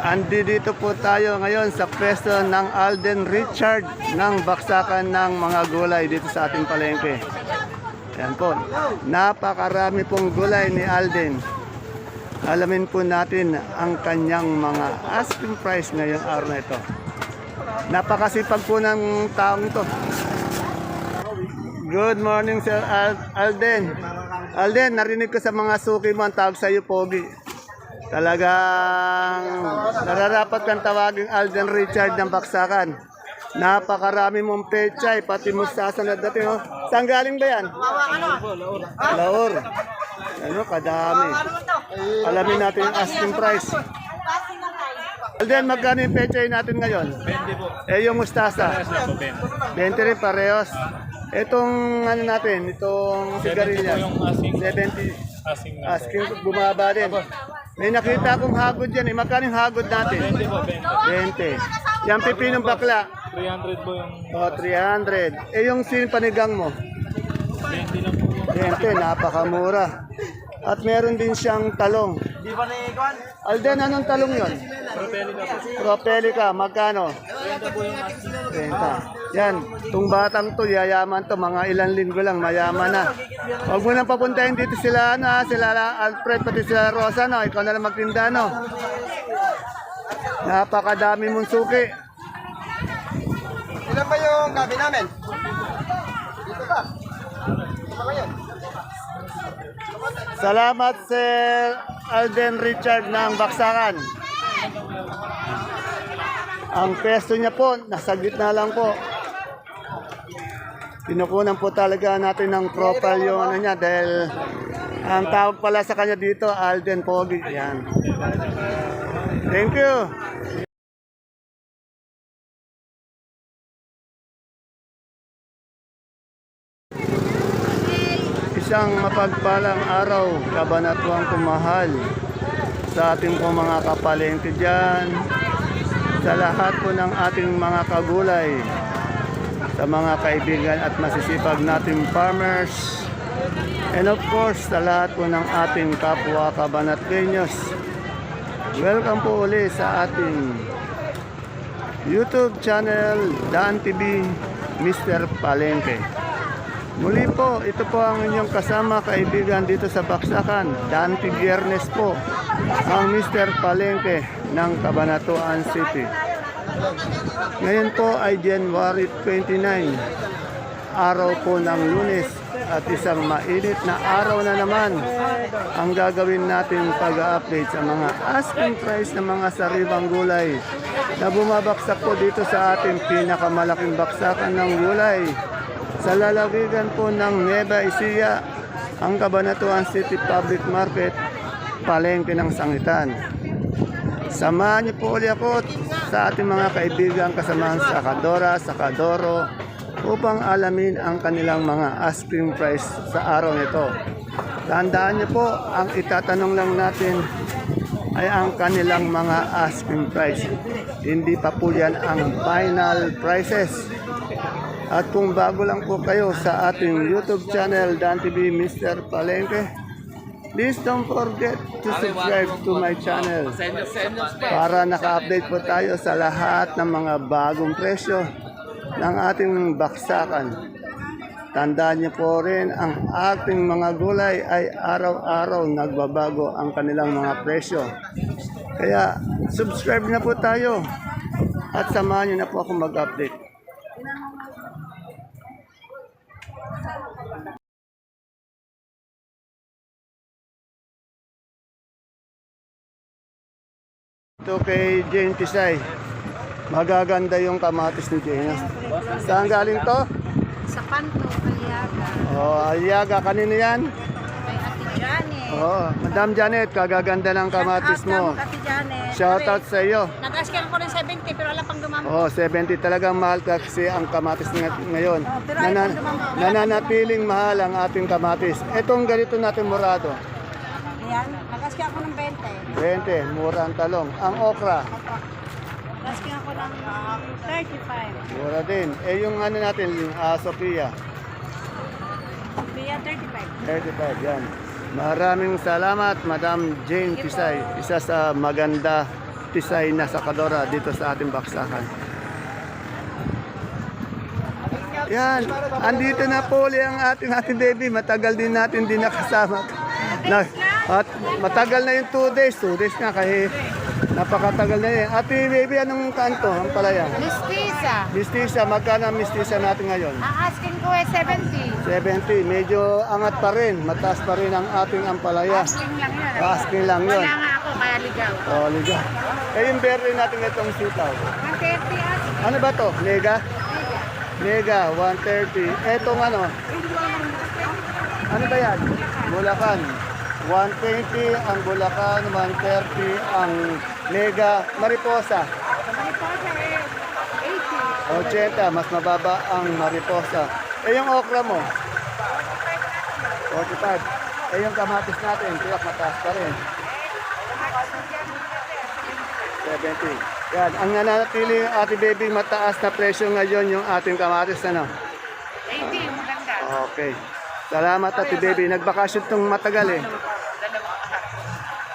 Andi dito po tayo ngayon sa pwesto ng Alden Richard ng baksakan ng mga gulay dito sa ating palengke. Yan po. Napakarami pong gulay ni Alden. Alamin po natin ang kanyang mga asking price ngayong araw na ito. Napakasipag po ng taong to. Good morning, Sir Al- Alden. Alden, narinig ko sa mga suki mo ang tawag sa iyo, Pogi. Talagang nararapat kang tawaging Alden Richard ng Baksakan. Napakarami mong pechay, pati mustasa na dating. Oh. Saan galing ba yan? Laor. Ano, kadami. Alamin natin yung asking price. Alden, magkano yung pechay natin ngayon? 20 po. Eh, yung mustasa. Sa po, 20. 20 rin parehos. Itong ano natin, itong 70 sigarilyas. po yung asking. 70. Asing na po. Asking bumaba din. May nakita akong hagod yan eh. Magkano yung hagod natin? 20 po, 20. 20. Yan pipinong bakla. 300 po yung O, 300. Eh, yung sin panigang mo? 20 lang po. 20. Napakamura. At meron din siyang talong. Di ba na ikaw? Alden, anong talong yon? Propelica. Propelica, magkano? 30 po yung asking. 30. Yan, itong batang to, yayaman to, mga ilang linggo lang, mayaman na. Huwag mo nang papuntahin dito sila, na, sila Alfred, pati sila Rosa, no? ikaw na lang magtinda, no? Napakadami mong suki. Ilan ba yung gabi namin? Dito ba? Dito ba yun? Salamat, Sir Alden Richard ng Baksakan. Ang pesto niya po, nasa gitna lang po. Pinukunan po talaga natin ng profile yung ano niya dahil ang tawag pala sa kanya dito, Alden Pogi. Yan. Thank you. Isang mapagpalang araw, kabanatuang kumahal sa ating po mga kapalengke dyan, sa lahat po ng ating mga kagulay, sa mga kaibigan at masisipag nating farmers, and of course, sa lahat po ng ating kapwa kabanatlenyos. Welcome po uli sa ating YouTube channel, Dan TV, Mr. Palengke. Muli po, ito po ang inyong kasama kaibigan dito sa Baksakan. Dante Biernes po, ang Mr. Palengke ng Cabanatuan City. Ngayon po ay January 29, araw po ng lunes at isang mainit na araw na naman ang gagawin natin pag-update sa mga asking price ng mga sariwang gulay na bumabaksak po dito sa ating pinakamalaking baksakan ng gulay sa lalawigan po ng Nueva Ecija, ang Cabanatuan City Public Market, palengke ng sangitan. Samahan niyo po ulit ako sa ating mga kaibigan kasamahan sa Kadora, sa Kadoro, upang alamin ang kanilang mga asking price sa araw nito. Tandaan niyo po, ang itatanong lang natin ay ang kanilang mga asking price. Hindi pa po yan ang final prices. At kung bago lang po kayo sa ating YouTube channel, Dan TV Mr. Palengke, please don't forget to subscribe to my channel para naka-update po tayo sa lahat ng mga bagong presyo ng ating baksakan. Tandaan niyo po rin, ang ating mga gulay ay araw-araw nagbabago ang kanilang mga presyo. Kaya subscribe na po tayo at samahan niyo na po ako mag-update. Ito kay Jane Tisay. Magaganda yung kamatis ni Jane. ah. Saan galing to? Sa Panto, Kaliaga, Oh, Aliaga. Kanino yan? kay Ate Janet. Oh, Madam Janet, kagaganda ng kamatis mo. Ate Janet. Shoutout sa iyo. Nag-ask ako ng 70 pero wala pang dumami. Oh, 70 talagang mahal kasi ang kamatis ng- ngayon. Nanan nananatiling mahal ang ating kamatis. Etong ganito natin murado. Ayan, nag-ask ako ng 20. 20, mura ang talong. Ang okra, Nag-ask ako ng 35. mura din. Eh yung ano natin, yung uh, Sophia, Kaya 35. 35, yan. Maraming salamat, Madam Jane Tisay. Isa sa maganda Tisay na Sakadora dito sa ating baksakan. Yan, andito na po uli ang ating ating baby. Matagal din natin din nakasama. Na, at matagal na yung 2 days. 2 days na kasi napakatagal na yun. Ate baby, anong kanto? Ang palaya? Mistisa. Mistisa, magkano ang mistisa natin ngayon? Ang asking ko ay 70. 70, medyo angat pa rin. Mataas pa rin ang ating ampalaya. Asking lang yun. Asking lang yun. Wala nga ako, kaya ligaw. Oh, liga. Eh, yung berry natin itong sitaw. 130 asking. Ano ba to? Nega? Nega, 130. Etong ano? Ano ba yan? Bulacan. 120 ang Bulacan, 130 ang Nega Mariposa. Mariposa eh, 80. 80, mas mababa ang Mariposa. Eh, yung okra mo? 45. Eh, yung kamatis natin, tiyak mataas pa rin. 70. Yan, ang nananatili yung ating baby mataas na presyo ngayon yung ating kamatis ano. 80, maganda. Okay. Salamat ate baby. Nagbakasyon tong matagal eh.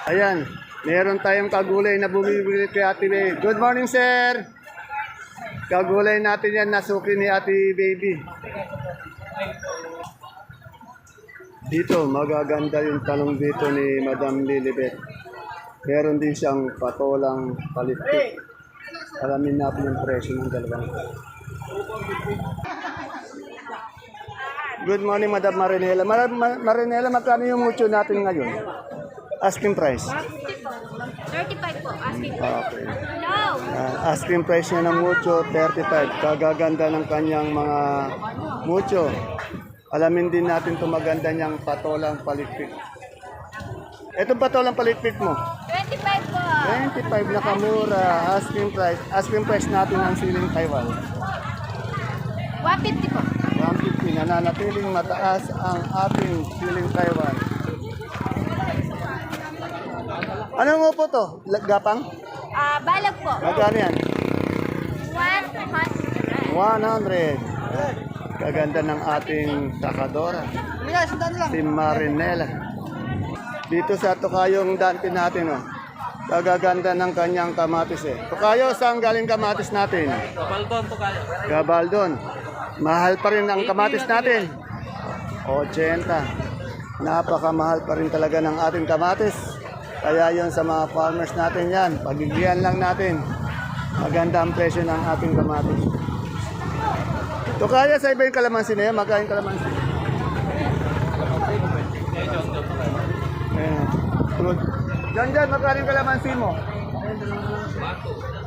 Ayan. Meron tayong kagulay na bumibili kay ate baby. Good morning sir. Kagulay natin yan nasuki ni ate baby. Dito, magaganda yung talong dito ni Madam Lilibet. Meron din siyang patolang palitik. Alamin natin yung presyo ng dalawang. Good morning, Madam Marinela. Mar- Mar- Marinela, magkano yung mucho natin ngayon? Asking price. 35 po, asking. Okay. Hello! Ah, asking price niya ng mucho, 35. Kagaganda ng kanyang mga mucho. Alamin din natin itong maganda niyang patolang palikpik. Itong patolang palikpik mo, 25 po! 25 na kamura. Asking price. Asking price natin ang siling Taiwan. 150 po. 150 nananatiling mataas ang ating siling Taiwan. Anong upo to? Gapang? Ah, balag po. Magkano yan? 100. 100. Kaganda ng ating sakadora. Si Marinela. Dito sa Tokayong Dante natin, oh. Kagaganda ng kanyang kamatis eh. Tokayo, saan galing kamatis natin? Kapaldon to kayo. Gabaldon. Mahal pa rin ang kamatis natin. 80. Napakamahal pa rin talaga ng ating kamatis. Kaya yon sa mga farmers natin yan. Pagigyan lang natin. Maganda ang presyo ng ating kamatis. To kaya sa iba yung kalamansi na yan, magkain kalamansi. Ayan. Diyan dyan, magkano yung kalamansi mo?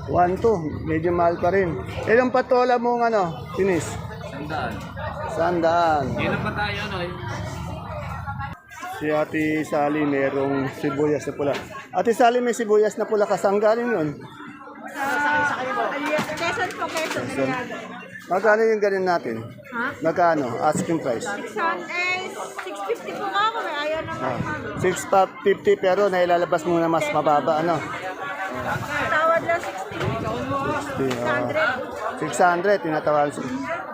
1-2, medyo mahal pa rin. Ilang patola mong ano, tinis? Sandaan. Sandaan. Kailan pa tayo, no? Si Ate Sally merong sibuyas na pula. Ate Sally may sibuyas na pula kasang galing yun. Quezon po, Quezon. So, magkano yung ganin natin? Ha? Magkano? Asking price. Eh, 650 po nga ako. eh. Ayaw naman. Ah, 650 pero nailalabas mo na mas mababa ano? Tawad lang 60. 60, ah. 600 tinatawaran.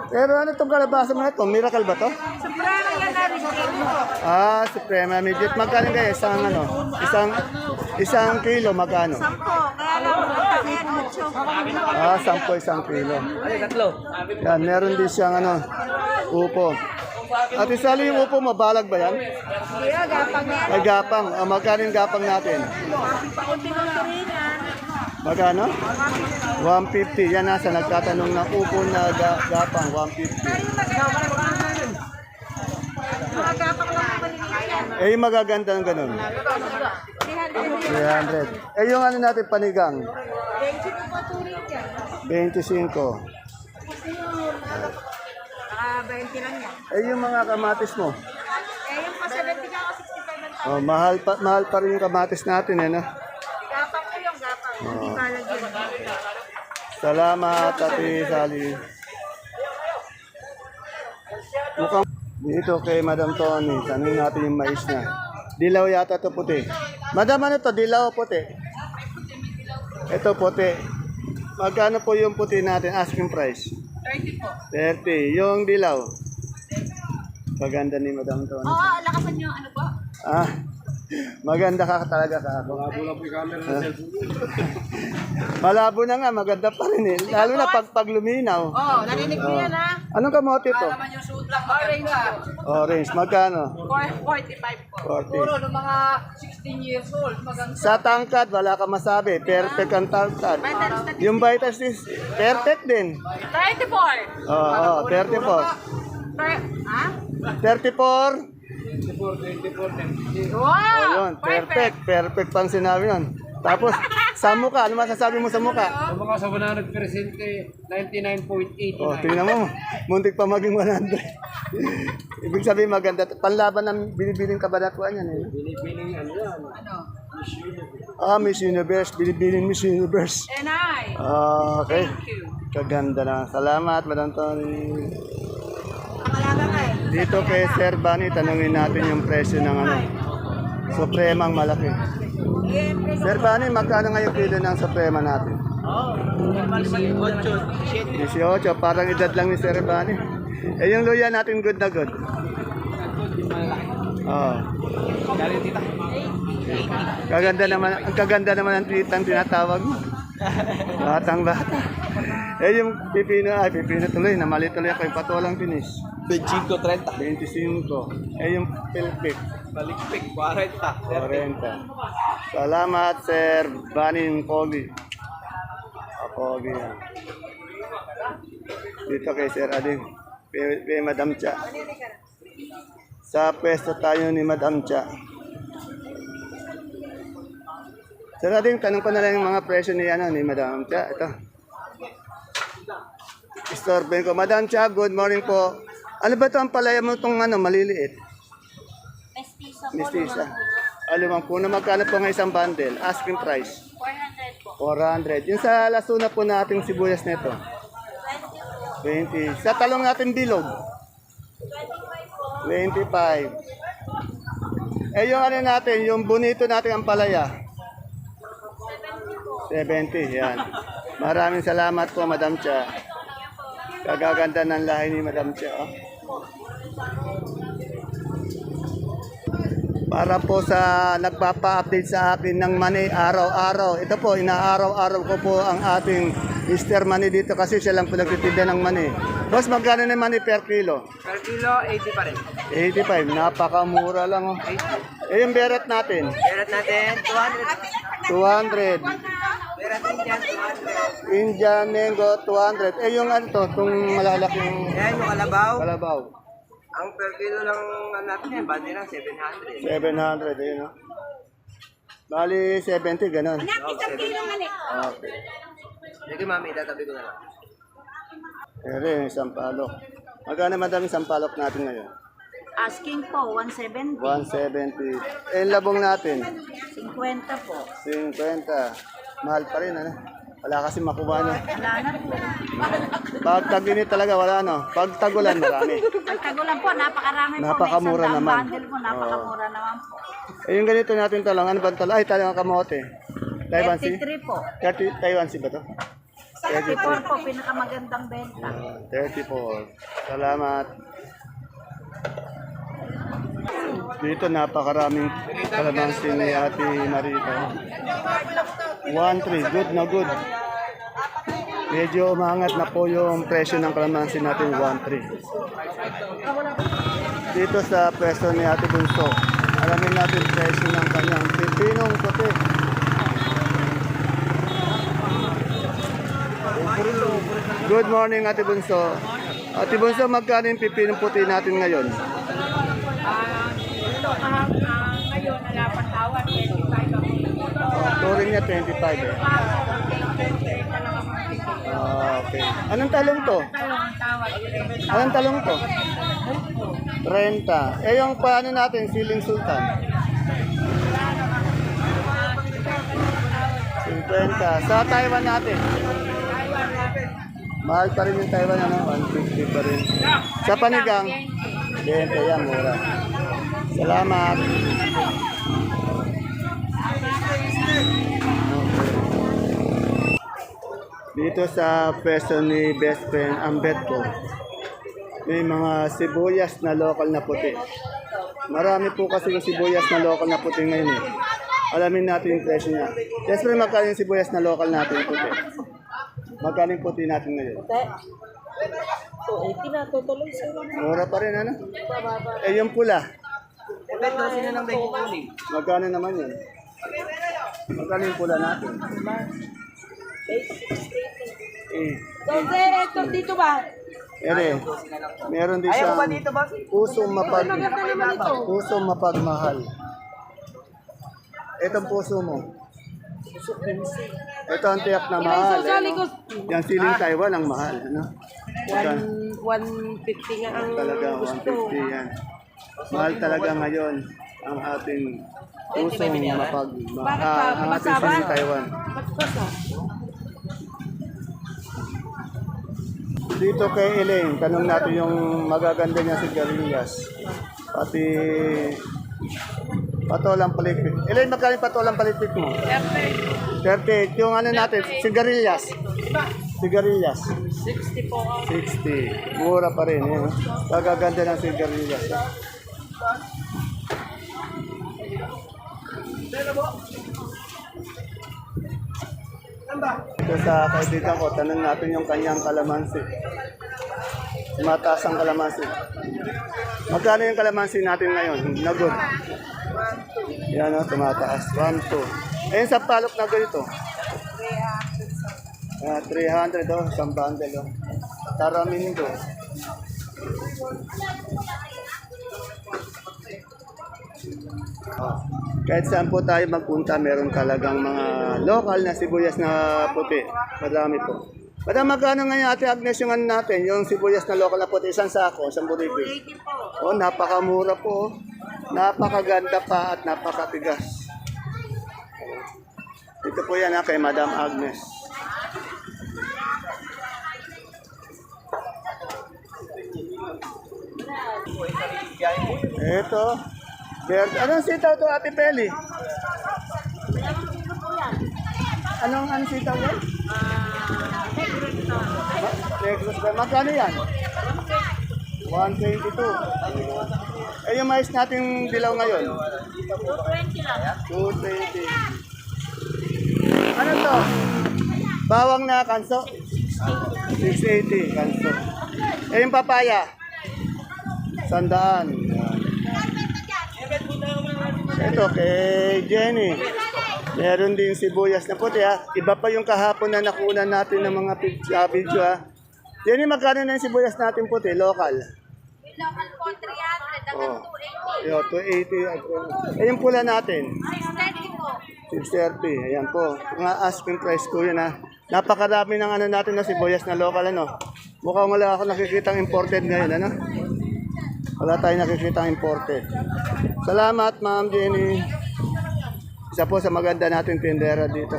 Pero ano itong kalabasa mo na ito? Miracle ba to? Sobrang Ah, Suprema Midget. Magkano kaya? Isang ano? Isang isang kilo magkano? Sampo. Kaya lang, kaya mucho. Ah, 10 isang kilo. Ay, tatlo. Yan, meron din siyang ano, upo. At isali yung upo mo, balag ba yan? Hindi gapang yan. Ay, gapang. Ah, magkano yung gapang natin? Paunti-unti rin yan. Magkano? 150. Yan nasa nagtatanong ng upo na ga- gapang, 150. Mga gapang lang ang maliliit yan. Eh, yung magaganda ng ganun. 300. 300. Eh, yung ano natin panigang? 20 po turing yan. 25. Naka 20 lang yan. Eh, yung mga kamatis mo? Eh, yung pa 70 ka ako, 65 ang Oh, mahal pa mahal pa rin yung kamatis natin eh, no? Gapang ko yung gapang. Hindi balag yun. Salamat, Ate Sally. Mukhang dito kay Madam Tony, tanongin natin yung mais na. Dilaw yata to puti. Madam, ano to? Dilaw o puti? Ito puti. Magkano po yung puti natin? Asking price? 30 po. 30. Yung dilaw? Paganda ni Madam Tony. Oo, lakasan nyo, ano po? Ah, Maganda ka talaga ka ako. Malabo na po yung camera ng Malabo na nga, maganda pa rin eh. Lalo na pag, pag luminaw. Oh, narinig mo yan ha? Anong kamote to? Naman yung suit lang maganda. Orange, magkano? 45 po. 40. Puro ng mga 16 years old. Maganda. Sa tangkad, wala ka masabi. Perfect ang tangkad. Yung vitas is perfect din. 34. Oo, oh, 34. Per- Ha? 34. Wow! Oh, yun, perfect. Perfect pang sinabi nun. Tapos, sa mukha, ano masasabi mo sa mukha? Ang mga sa 100%, eh, 99.89. Oh, tingnan mo, muntik pa maging 100. Ibig sabihin maganda. Panlaban ng binibiling kabanatuan yan eh. Binibining ano yan. Ah, Miss Universe. Binibiling Miss Universe. And I. Ah, okay. Kaganda na. Salamat, Madam Tony. Dito kay Sir Bani, tanungin natin yung presyo ng ano. Supremang malaki. Sir Bani, magkano ngayon kilo ng Suprema natin? 18, parang edad lang ni Sir Bani. Eh, yung luya natin good na good. Oo. Kaganda naman, ang kaganda naman ang titang tinatawag mo. Batang bata. Eh, yung pipino, ay pipino tuloy, namali tuloy ako yung patulang finish. 25, 30. 25. Eh, yung pilpik, Balikpik, 40. 40. Salamat, Sir Banin Pogi. Ah, Pogi yan. Dito kay Sir Ading. Kay, kay Madam Cha. Sa pwesto tayo ni Madam Cha. Sir Ading, tanong ko na lang yung mga presyo ni, ano, ni Madam Cha. Ito. Istorben ko. Madam Cha, good morning po. Ano ba ito ang palaya mo itong ano, maliliit? Mestiza po. Mistisa. Alimang po na magkano po ng isang bundle? Asking price. 400 po. 400. Yung sa lasuna po nating sibuyas nito. 20. Sa talong natin bilog. 25. Eh yung ano natin, yung bonito natin ang palaya. 70. Yan. Maraming salamat po, Madam Cha. Kagaganda ng lahi ni Madam Cha. oh. Para po sa nagpapa-update sa akin ng money araw-araw. Ito po, inaaraw-araw ko po ang ating Mr. Money dito kasi siya lang po nagtitinda ng money. Boss, magkano na money per kilo? Per kilo, 80 pa rin. 85, napakamura lang oh. Eh yung beret natin, Meron natin, 200. 200. Meron din dyan, 200. Indian Mango, 200. Eh yung ano to, itong malalaking Yan yung kalabaw. kalabaw. Ang per kilo lang ano natin yan, bandi lang, 700. 700, ayun oh. Bali, 70, ganun. Isang kilo ni. Okay. Sige mami, tatabi ko na lang. Pero yung sampalok. Magkano madami sampalok natin ngayon? Asking po, 170. 170. Eh, yung labong natin, 50 po. 50. Mahal pa rin, ano? Wala kasi makuha na. Wala na po. Pag taginit talaga, wala, no? Pag tagulan, marami. Ang tagulan po, napakarami po. Napakamura May isang naman. bundle po, napakamura naman po. Eh, yung ganito natin talong, ano ba ang talong? Ay, talong kamote. Taiwan Sea? 33 po. 30, Taiwan Sea ba to? 34 po, pinakamagandang benta. Ah, 34. Salamat. Dito napakaraming kalamansi ni Ate Marita. 1-3, good na good. Medyo umangat na po yung presyo ng kalamansi natin, 1-3. Dito sa presyo ni Ate Bunso, alamin natin presyo ng kanyang pipinong puti. Good morning, Ate Bunso. Ate Bunso, magkano yung pipinong puti natin ngayon? Ngayon, nalapatawan, 25 ako. Touring niya 25 eh. Ah, okay. Anong talong to? Talong. Anong talong to? 30. Eh yung paano natin, siling sultan? 50. Sa Taiwan natin? Mahal pa rin yung Taiwan, ano? 150 pa rin. Sa panigang? 20. Yan, mura. Salamat. Dito sa pwesto ni best friend, ang bet ko, may mga sibuyas na local na puti. Marami po kasi yung sibuyas na local na puti ngayon eh. Alamin natin yung presyo niya. Yes, pero magkano yung sibuyas na local natin puti? Magkano yung puti natin ngayon? Mura pa rin, ano? Eh, yung pula. Magkano naman yun? Magkano yung pula natin? Eh, Kasi ito dito ba? ere, meron din siyang pusong mapag, pusong mapagmahal. Itong puso mo. Ito ang tiyak na mahal. Eh, no? Yung siling Taiwan ang mahal. Ano? Ito, 150 nga ang talaga, 150 yan. Mahal talaga ngayon ang ating pusong mapag, ah, ang ating siling Taiwan. Dito kay Elaine, tanong natin yung magaganda niya si Garillas. Pati patolang palikpik. Elaine, magkano patolang palikpik mo? 38. Yung ano natin, sigarilyas. Sigarilyas. 60 po. 60. Mura pa rin. Eh. Kagaganda ng sigarilyas. Ito sa kaibigan ko, tanong natin yung kanyang kalamansi. Mataas ang kalamansi. Magkano yung kalamansi natin ngayon? Nagod. Yan o, tumataas. 1, 2. Eh, sa palok na ganito? 300. 300 o, isang bundle o. Oh. Kahit saan po tayo magpunta, meron talagang mga local na sibuyas na puti. Marami po. Madam, magkano ngayon ate Agnes yung ano natin, yung sibuyas na local na puti, isang sako, isang buribig? Oh, napakamura po. Napakaganda pa at napakatigas. Ito po yan ha, kay Madam Agnes. Ito. Verde. Anong sitaw to, Ate Peli? Anong anong sitaw yan? Negros ba? Magkano yan? 122. Eh, yung mais natin dilaw ngayon? 220 Ano to? Bawang na kanso? 680 kanso. Eh, yung papaya? Sandaan. Ito kay Jenny. Meron din sibuyas na puti ha. Iba pa yung kahapon na nakunan natin ng mga pic- ah, video ha. Jenny, magkano na yung sibuyas natin puti? Local. Local po, 300. Oh. Yo, 280. Eh, yung pula natin. 630 po. 630. Ayan po. Mga asking price ko yun ha. Napakarami ng ano natin na sibuyas na local ano. Mukhang wala ako nakikita imported ngayon ano. Wala tayong nakikita imported. Salamat Ma'am Jenny. Isa po sa maganda nating tindera dito.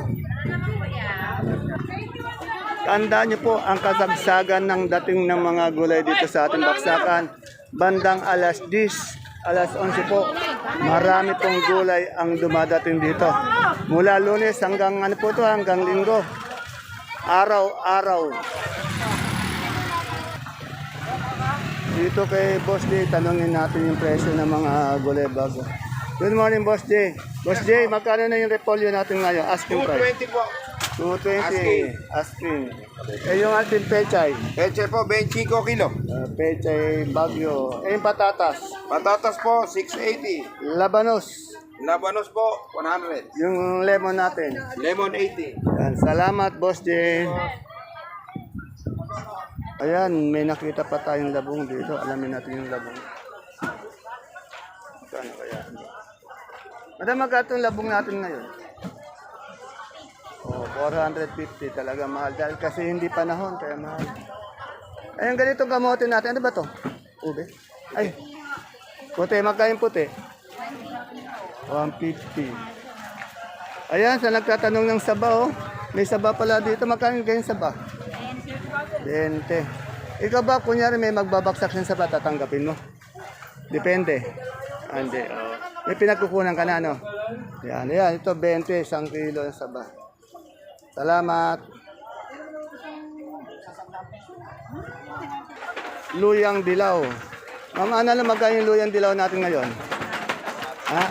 Tandaan niyo po ang kasagsagan ng dating ng mga gulay dito sa ating baksakan. Bandang alas 10, alas 11 po. Marami pong gulay ang dumadating dito. Mula lunes hanggang ano po to, hanggang linggo. Araw-araw. Dito kay Boss J, tanongin natin yung presyo ng mga gulay bago. Good morning, Boss J. Boss J, magkano na yung repolyo natin ngayon? Asking price. 220 po. 220. Asking. Eh, yung ating pechay. Peche po, 25 kilo. Uh, pechay bagyo. Eh, yung patatas. Patatas po, 680. Labanos. Labanos po, 100. Yung lemon natin. Lemon, 80. Yan. Salamat, Boss J. Ayan, may nakita pa tayong labong dito. Alamin natin yung labong. Kano kaya? Madam, magkano yung labong natin ngayon? Oh, 450 talaga mahal. Dahil kasi hindi panahon, kaya mahal. Ayun, ganito gamote natin. Ano ba to? Ube? Ay, puti. Magkain puti? 150. Ayan, sa nagtatanong ng saba, oh. May saba pala dito. Magkano ganyan saba? 20. Ikaw ba, kunyari may magbabaksak ng saba, tatanggapin mo? Depende. Ah, Hindi, oh. May pinagkukunan ka na, no? Yan, yan. Ito, 20, isang kilo ng saba. Salamat. Luyang dilaw. Ma'am, ano lang magkano yung luyang dilaw natin ngayon? Ha?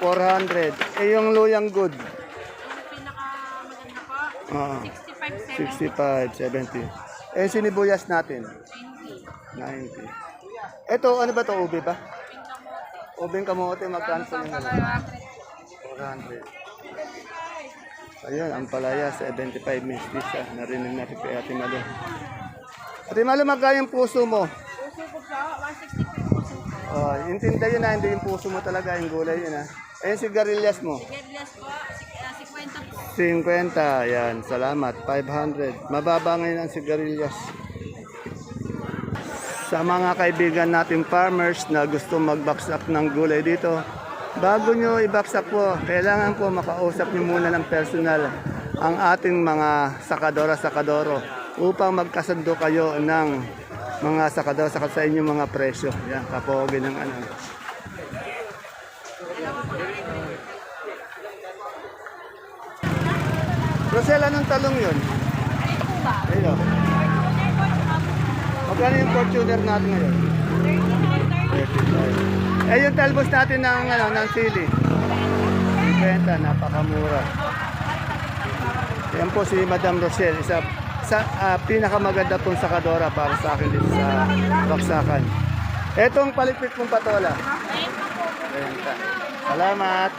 400. Eh, yung luyang good. Yung pinakamaganda po, Oo. 65, 70. 65, 70. Eh, sinibuyas natin. 90. Ito, ano ba to Ube ba? Ubing kamote, magkano sa inyo? 400. Ayun, ang palaya, 75 mistis. Ah. Narinig natin kay Ate Malo. Ate Malo, magkano yung puso mo? Puso po, 160 po yung puso ko. Oh, intinda yun na, hindi yung puso mo talaga, yung gulay yun ah. Ayun, sigarilyas mo. Gedlias po, 50 po. 50, yan, salamat. 500. Mababa ngayon ang sigarilyas. Sa mga kaibigan nating farmers na gusto mag-baksak ng gulay dito, bago nyo i-baksak po, kailangan po makausap nyo muna ng personal ang ating mga sakadora-sakadoro upang magkasundo kayo ng mga sakadora sa sa inyong mga presyo. Yan, kapogi ng ano. Rosel, anong talong yun? Ayun. Magkano yung Fortuner natin ngayon? 35. Eh, yung talbos natin ng, ano, ng sili. 50, napakamura. Yan po si Madam Rosel, isa sa ah, pinakamaganda pong sakadora para sa akin dito sa Baksakan. Etong palipit mong patola. 50. Salamat.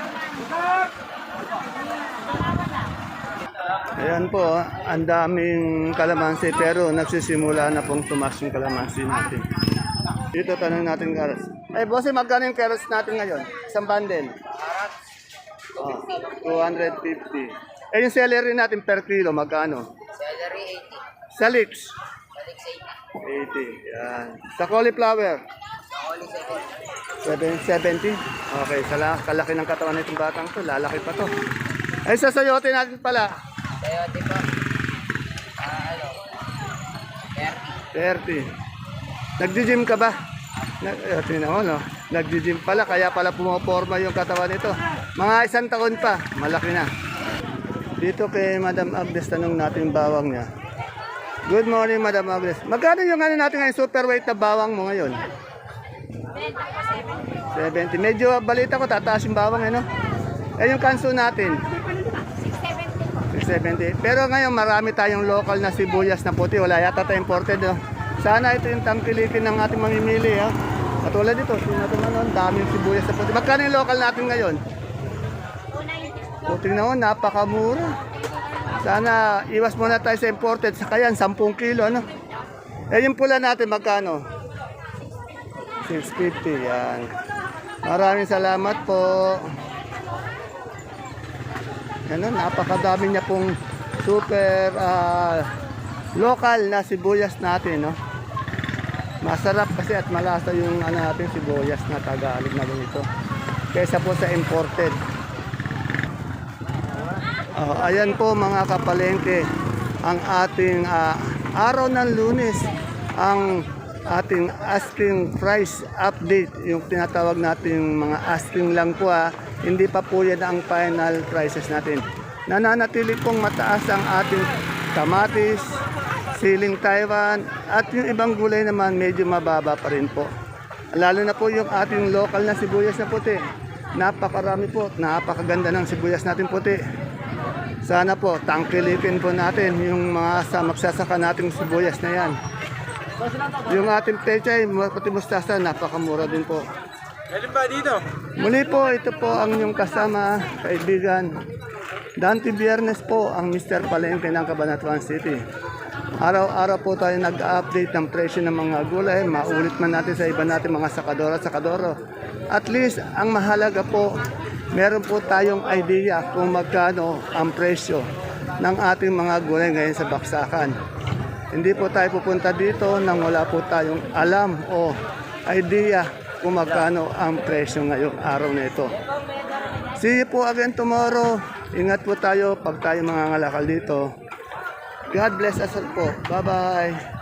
Ayan po, ang daming kalamansi pero nagsisimula na pong tumas yung kalamansi natin. Dito tanong natin carrots. Ay, boss, magkano yung carrots natin ngayon? Isang bundle? Oh, 250. Eh, yung celery natin per kilo, magkano? Celery Sa leeks? 80. 80. Yan. Sa cauliflower? Only second. 770. Okay, sala, kalaki ng katawan nitong batang to. Lalaki pa to. Ay, sa sayote natin pala. Kaya di ba? Ah, ano? 30. 30. Nagdi-gym ka ba? Nag, eh, tingnan no? Nagdi-gym pala, kaya pala pumaporma yung katawan nito. Mga isang taon pa, malaki na. Dito kay Madam Agnes, tanong natin bawang niya. Good morning, Madam Agnes. Magkano yung ano natin ngayon, super weight na bawang mo ngayon? 70. Medyo balita ko, tataas yung bawang, ano? Eh, yung kanso natin? 670. Pero ngayon, marami tayong local na sibuyas na puti. Wala yata tayong imported, no? Sana ito yung tangkilikin ng ating mamimili, ha? Katulad dito, tingnan natin ano, ang daming sibuyas na puti. Magkano yung local natin ngayon? O, tingnan mo, napakamura. Sana iwas muna tayo sa imported. Sa kayan, 10 kilo, ano? Eh, yung pula natin, magkano? 650, yan. Maraming salamat po. Ano, napakadami niya pong super ah, local na sibuyas natin, no? Masarap kasi at malasa yung ano natin sibuyas na Tagalog na ganito. Kaysa po sa imported. Oh, ayan po mga kapalengke ang ating ah, araw ng lunes ang ating asking price update yung tinatawag natin mga asking lang po ah. Hindi pa po yan ang final prices natin nananatili pong mataas ang ating kamatis siling Taiwan at yung ibang gulay naman medyo mababa pa rin po lalo na po yung ating local na sibuyas na puti napakarami po napakaganda ng sibuyas natin puti sana po, tangkilikin po natin yung mga sa magsasaka nating sibuyas na yan. Yung ating pechay, pati mustasa, napakamura din po. Meron ba dito? Muli po, ito po ang inyong kasama, kaibigan. Dante Biernes po ang Mr. Palengke ng Cabanatuan City. Araw-araw po tayo nag-update ng presyo ng mga gulay. Maulit man natin sa iba natin mga sakadora-sakadoro. At least, ang mahalaga po, meron po tayong idea kung magkano ang presyo ng ating mga gulay ngayon sa baksakan. Hindi po tayo pupunta dito nang wala po tayong alam o idea kung magkano ang presyo ngayong araw na ito. See you po again tomorrow. Ingat po tayo pag tayo mga ngalakal dito. God bless us all po. Bye-bye.